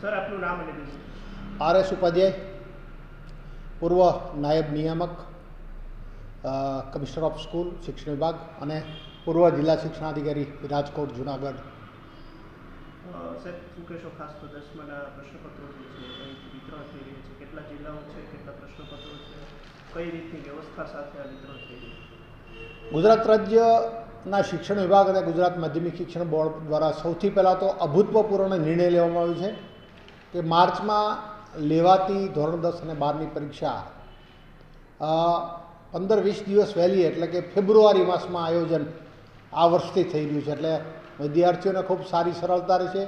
Sir આપનું નામ અને આર એસ ઉપાધ્યાય પૂર્વ નાયબ નિયામક કમિશનર ઓફ સ્કૂલ શિક્ષણ વિભાગ અને પૂર્વ જિલ્લા શિક્ષણાધિકારી રાજકોટ જુનાગઢ. ગુજરાત રાજ્યના શિક્ષણ વિભાગ અને ગુજરાત માધ્યમિક શિક્ષણ બોર્ડ દ્વારા સૌથી પહેલાં તો અભૂતપૂર્વ નિર્ણય લેવામાં આવ્યો છે. કે માર્ચમાં લેવાતી ધોરણ દસ અને બારની પરીક્ષા પંદર વીસ દિવસ વહેલી એટલે કે ફેબ્રુઆરી માસમાં આયોજન આ વર્ષથી થઈ રહ્યું છે. એટલે વિદ્યાર્થીઓને ખૂબ સારી સરળતા રહેશે,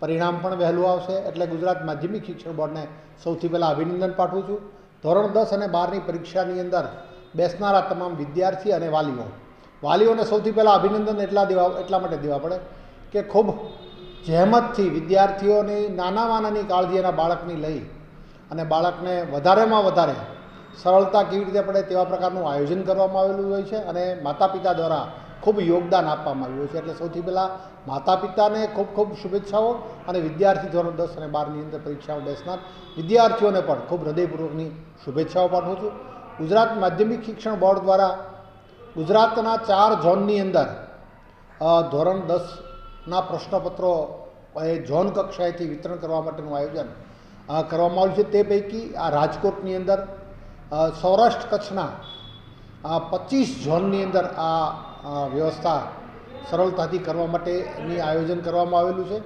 પરિણામ પણ વહેલું આવશે. એટલે ગુજરાત માધ્યમિક શિક્ષણ બોર્ડને સૌથી પહેલાં અભિનંદન પાઠવું છું. ધોરણ દસ અને બારની પરીક્ષાની અંદર બેસનારા તમામ વિદ્યાર્થી અને વાલીઓ. વાલીઓને સૌથી પહેલાં અભિનંદન એટલા દેવા, એટલા માટે દેવા પડે કે ખૂબ જહેમતથી વિદ્યાર્થીઓની નાનામાં નાની કાળજી એના બાળકની લઈ અને બાળકને વધારેમાં વધારે સરળતા કેવી રીતે પડે તેવા પ્રકારનું આયોજન કરવામાં આવેલું હોય છે અને માતા પિતા દ્વારા ખૂબ યોગદાન આપવામાં આવ્યું છે. એટલે સૌથી પહેલાં માતા પિતાને ખૂબ ખૂબ શુભેચ્છાઓ અને વિદ્યાર્થી ધોરણ દસ અને બારની અંદર પરીક્ષામાં બેસનાર વિદ્યાર્થીઓને પણ ખૂબ હૃદયપૂર્વકની શુભેચ્છાઓ પાઠવું છું. ગુજરાત માધ્યમિક શિક્ષણ બોર્ડ દ્વારા ગુજરાતના ચાર ઝોનની અંદર ધોરણ ધોરણ દસના પ્રશ્નપત્રો એ ઝોન કક્ષાએથી વિતરણ કરવા માટેનું આયોજન કરવામાં આવ્યું છે. તે પૈકી આ રાજકોટની અંદર સૌરાષ્ટ્ર કચ્છના પચીસ ઝોનની અંદર આ વ્યવસ્થા સરળતાથી કરવા માટેની આયોજન કરવામાં આવેલું છે.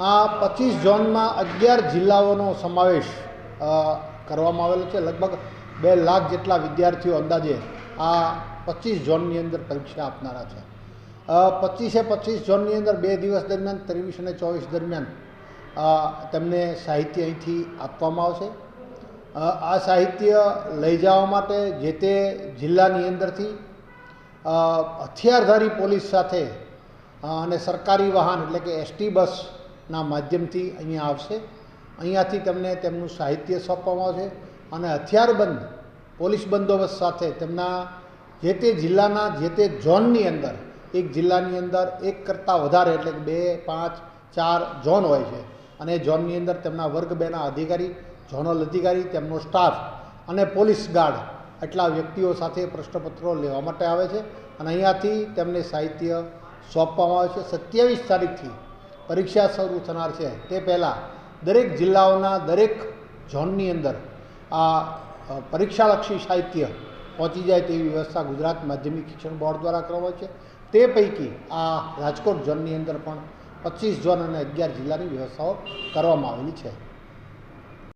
આ પચીસ ઝોનમાં અગિયાર જિલ્લાઓનો સમાવેશ કરવામાં આવેલો છે. લગભગ બે લાખ જેટલા વિદ્યાર્થીઓ અંદાજે આ પચીસ ઝોનની અંદર પરીક્ષા આપનારા છે. પચીસે પચીસ ઝોનની અંદર બે દિવસ દરમિયાન, ત્રેવીસ અને ચોવીસ દરમિયાન તેમને સાહિત્ય અહીંથી આપવામાં આવશે. આ સાહિત્ય લઈ જવા માટે જે તે જિલ્લાની અંદરથી હથિયારધારી પોલીસ સાથે અને સરકારી વાહન એટલે કે એસટી બસના માધ્યમથી અહીંયા આવશે. અહીંયાથી તેમને તેમનું સાહિત્ય સોંપવામાં આવશે અને હથિયારબંધ પોલીસ બંદોબસ્ત સાથે તેમના જે તે જિલ્લાના જે તે ઝોનની અંદર એક જિલ્લાની અંદર એક કરતાં વધારે એટલે કે બે, પાંચ, ચાર ઝોન હોય છે. અને ઝોનની અંદર તેમના વર્ગ બેના અધિકારી, ઝોનલ અધિકારી, તેમનો સ્ટાફ અને પોલીસ ગાર્ડ એટલા વ્યક્તિઓ સાથે પ્રશ્નપત્રો લેવા માટે આવે છે. અને અહીંયાથી તેમને સાહિત્ય સોંપવામાં આવે છે. સત્યાવીસ તારીખથી પરીક્ષા શરૂ થનાર છે. તે પહેલાં દરેક જિલ્લાઓના દરેક ઝોનની અંદર આ પરીક્ષાલક્ષી સાહિત્ય પહોંચી જાય તેવી વ્યવસ્થા ગુજરાત માધ્યમિક શિક્ષણ બોર્ડ દ્વારા કરવામાં છે. તે પૈકી આ રાજકોટ ઝોનની અંદર પણ પચીસ ઝોન અને અગિયાર જિલ્લાની વ્યવસ્થાઓ કરવામાં આવેલી છે.